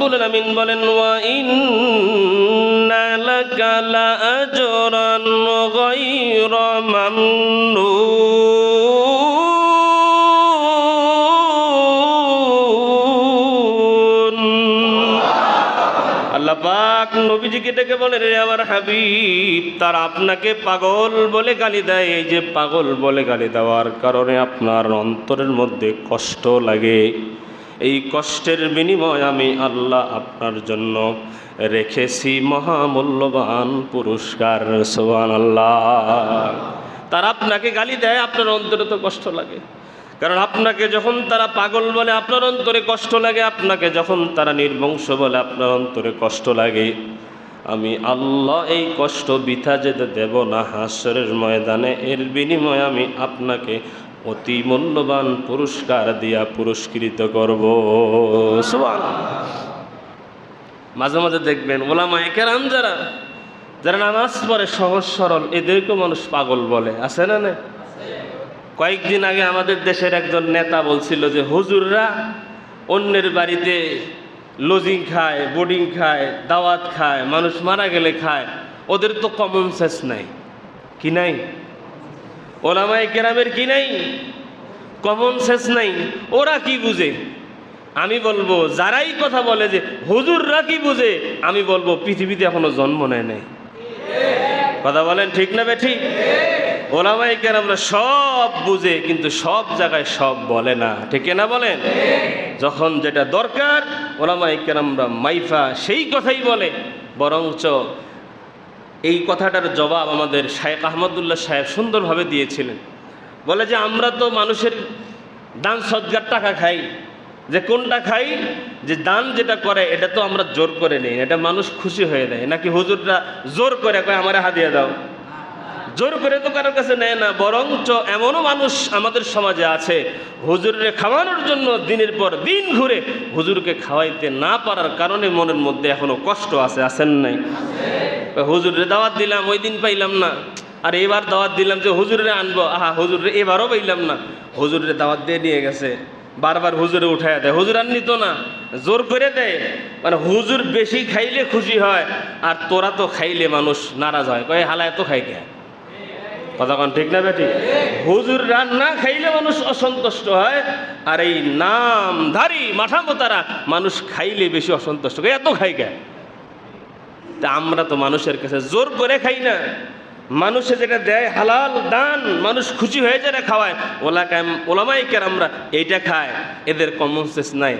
রব্বুল বলেন, ওয়া রে হাবিব, তার আপনাকে পাগল বলে দেয়। এই যে পাগল বলে গালি দেওয়ার কারণে আপনার অন্তরের মধ্যে কষ্ট লাগে। এই কষ্টের বিনিময় আমি আল্লাহ আপনার জন্য রেখেছি মহামূল্যবান পুরস্কার সোহান আল্লাহ তারা আপনাকে গালি দেয়, আপনার অন্তরে তো কষ্ট লাগে। কারণ আপনাকে যখন তারা পাগল বলে, আপনার অন্তরে কষ্ট লাগে, আপনাকে যখন তারা নির্বংশ বলে, আপনার অন্তরে কষ্ট লাগে। আমি আল্লাহ এই কষ্ট বিথা যেতে দেব না, হাসরের ময়দানে। এর বিনিময়ে আমি আপনাকে অতি মূল্যবান পুরস্কার দিয়া পুরস্কৃত করব। মাঝে মাঝে দেখবেন ওলামা একেরাম যারা যারা নামাজ পড়ে সহজ সরল এদেরকেও মানুষ পাগল বলে। আছে না না কয়েকদিন আগে আমাদের দেশের একজন নেতা বলছিল যে, হুজুররা অন্যের বাড়িতে লজিং খায়, বোর্ডিং খায়, দাওয়াত খায়, মানুষ মারা গেলে খায়, ওদের তো কমন সেন্স নাই। কি নাই? ওলামাই কেরামের কি নাই? কমন সেন্স নাই। ওরা কি বুঝে? আমি বলব, যারাই কথা বলে যে, হুজুররা কি বুঝে? আমি বলব, পৃথিবীতে এখনও জন্ম নেয় নাই। কথা বলেন ঠিক না বে ঠিক ওলামাই কেরামরা সব বুঝে, কিন্তু সব জায়গায় সব বলে না। ঠিক না বলেন? যখন যেটা দরকার ওলামাই কেরামরা মাইফা সেই কথাই বলে। বরঞ্চ এই কথাটার জবাব আমাদের শায়েখ আহমদুল্লাহ সাহেব সুন্দরভাবে দিয়েছিলেন। বলে যে, আমরা তো মানুষের দান সজ্জার টাকা খাই। যে কোনটা খাই? যে দান যেটা করে, এটা তো আমরা জোর করে নেই। এটা মানুষ খুশি হয়ে দেয়। নাকি হুজুররা জোর করে কয়, আমার হাদিয়া দাও জোর করে তো কারোর কাছে নেয় না। বরঞ্চ এমনও মানুষ আমাদের সমাজে আছে হুজুরে খাওয়ানোর জন্য দিনের পর দিন ঘুরে হুজুরকে খাওয়াইতে না পারার কারণে মনের মধ্যে এখনও কষ্ট আছে, আছেন নাই? হুজুরে দাওয়াত দিলাম, ওই দিন পাইলাম না। আর এবার দাওয়াত দিলাম যে হুজুরে আনব। আহা, হুজুরে, এবারও পাইলাম না। হুজুরে দাওয়াত দিয়ে নিয়ে গেছে। বারবার হুজুরে উঠায় দেয়। হুজুর আর নিত না। জোর করে দেয়। মানে হুজুর বেশি খাইলে খুশি হয়, আর তোরা তো খাইলে মানুষ নারাজ হয়। কয়ে হালা এত খাই কে? কথা কন ঠিক না বেটি? হুজুর রান্না খাইলে মানুষ অসন্তুষ্ট হয়, আর এই নামধারী মাথা মোতারা মানুষ খাইলে বেশি অসন্তুষ্ট। এত খাই কে? তা আমরা তো মানুষের কাছে জোর করে খাই না। মানুষে যেটা দেয় হালাল দান, মানুষ খুশি হয়ে যেটা খাওয়ায় ওলা কাম ওলামাই আমরা এইটা খায়, এদের কমন সেন্স নাই।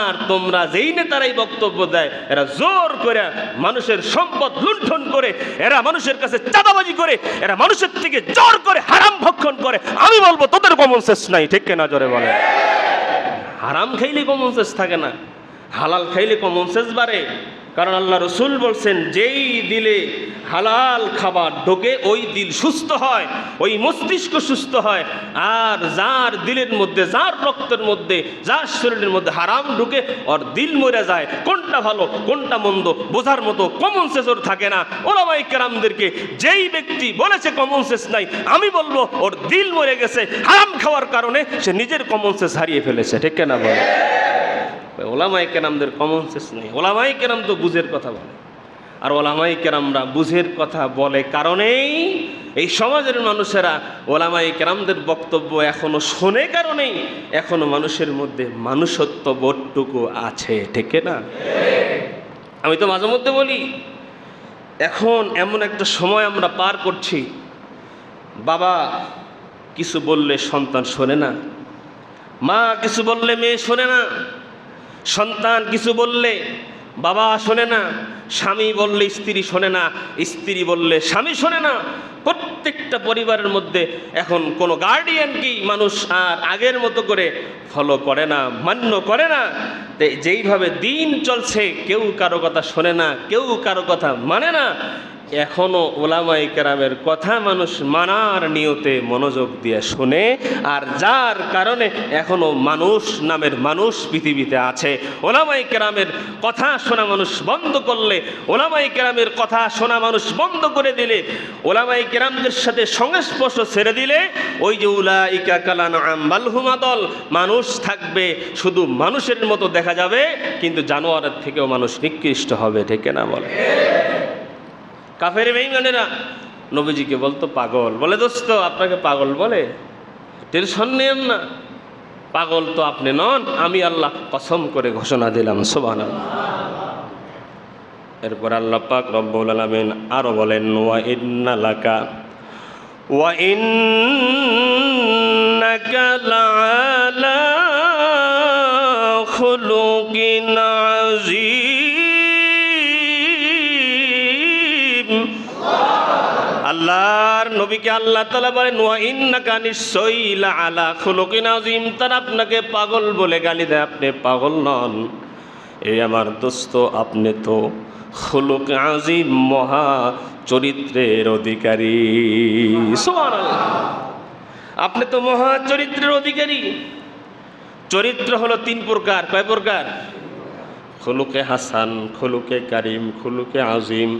আর তোমরা যেই নেতারাই বক্তব্য দেয়, এরা জোর করে মানুষের সম্পদ লুণ্ঠন করে, এরা মানুষের কাছে চাঁদাবাজি করে, এরা মানুষের থেকে জোর করে হারাম ভক্ষণ করে। আমি বলব, তোদের কমন সেন্স নাই, ঠিক কেনা জোরে বলে হারাম খাইলে কমন সেন্স থাকে না, হালাল খাইলে কমন সেন্স বাড়ে। কারণ আল্লাহ রসুল বলছেন, যেই দিলে হালাল খাবার ঢোকে, ওই দিল সুস্থ হয়, ওই মস্তিষ্ক সুস্থ হয়, আর যার দিলের মধ্যে, যার রক্তের মধ্যে, যার শরীরের মধ্যে হারাম ঢুকে, ওর দিল মরে যায়। কোনটা ভালো, কোনটা মন্দ, বোঝার মতো কমন ওর থাকে না। ওলামাই কেরামদেরকে যেই ব্যক্তি বলেছে কমন সেন্স নাই, আমি বলব, ওর দিল মরে গেছে, হারাম খাওয়ার কারণে সে নিজের কমন সেন্স হারিয়ে ফেলেছে, ঠিক কেনা বলে ওলামাই কেরামদের কমন সেন্স নেই। ওলামাই কেরাম তো বুঝের কথা বলে। আর ওলামাই কেরামরা বুঝের কথা বলে কারণেই এই সমাজের মানুষেরা ওলামাই কেরামদের বক্তব্য এখনও শোনে কারণেই এখনও মানুষের মধ্যে মানুষত্ব বোধটুকু আছে। ঠিক না? আমি তো মাঝে মধ্যে বলি, এখন এমন একটা সময় আমরা পার করছি, বাবা কিছু বললে সন্তান শোনে না, মা কিছু বললে মেয়ে শোনে না সন্তান কিছু বললে বাবা শোনে না, স্বামী বললে স্ত্রী শোনে না, স্ত্রী বললে স্বামী শোনে না। প্রত্যেকটা পরিবারের মধ্যে এখন কোনো গার্ডিয়ানকেই মানুষ আর আগের মতো করে ফলো করে না, মান্য করে না। যেইভাবে দিন চলছে, কেউ কারও কথা শোনে না, কেউ কারও কথা মানে না। এখনও ওলামাই কেরামের কথা মানুষ মানার নিয়তে মনোযোগ দিয়ে শোনে, আর যার কারণে এখনও মানুষ নামের মানুষ পৃথিবীতে আছে। ওলামাই কেরামের কথা শোনা মানুষ বন্ধ করলে ওলামাই কেরামের কথা শোনা মানুষ বন্ধ করে দিলে ওলামাই কেরামদের সাথে সংস্পর্শ ছেড়ে দিলে, ওই যে উলা ইকা কালান আম্বাল হুমাদল মানুষ থাকবে শুধু মানুষের মতো দেখা যাবে, কিন্তু জানোয়ারের থেকেও মানুষ নিকৃষ্ট হবে, ঠিক না বলে? কাফের বেইমানেরা নবীজিকে বলতো, পাগল। বলে, দোস্ত, আপনাকে পাগল বলে? টেনশন নেন না। পাগল তো আপনি নন, আমি আল্লাহ কসম করে ঘোষণা দিলাম সোবান এরপর আল্লাহ পাক রব্বুল আলমিন আরও বলেন, ওয়া ইন্না লাকা, ওয়া ইন্নাকা নবীকে আল্লাহ তালা বলেন, ওয়া ইন্নাকা নিশ্চয়ই লা আলা তার আপনাকে পাগল বলে গালি দেয়, আপনি পাগল নন। এই আমার দোস্ত, আপনি তো খুলুক আজিম মহা চরিত্রের অধিকারী। আপনি তো মহা চরিত্রের অধিকারী। চরিত্র হলো তিন প্রকার। কয় প্রকার? খুলুকে হাসান, খুলুকে কারিম, খুলুকে আজিম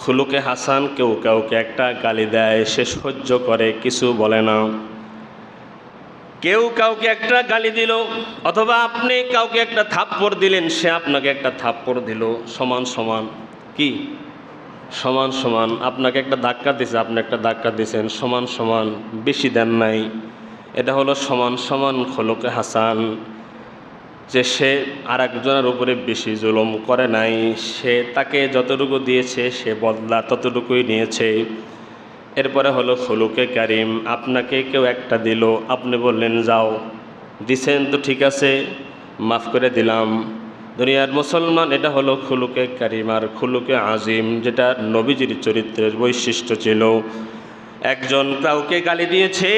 খুলুকে হাসান কেউ কাউকে একটা গালি দেয়, সে সহ্য করে, কিছু বলে না। কেউ কাউকে একটা গালি দিল, অথবা আপনি কাউকে একটা থাপ্পড় দিলেন, সে আপনাকে একটা থাপ্পড় দিল, সমান সমান। কি? সমান সমান। আপনাকে একটা ধাক্কা দিছে, আপনি একটা ধাক্কা দিয়েছেন সমান সমান। বেশি দেন নাই। এটা হলো সমান সমান খোলকে হাসান। যে সে আর একজনের উপরে বেশি জুলুম করে নাই, সে তাকে যতটুকু দিয়েছে, সে বদলা ততটুকুই নিয়েছে। এরপরে হলো, খুলুকে কারিম, আপনাকে কেউ একটা দিল। আপনি বললেন, যাও। দিছেন তো ঠিক আছে, মাফ করে দিলাম। দুনিয়ার মুসলমান, এটা হলো খুলুকে কারিম আর খুলুকে আজিম, যেটা নবীজির চরিত্রের বৈশিষ্ট্য ছিল। একজন কাউকে গালি দিয়েছে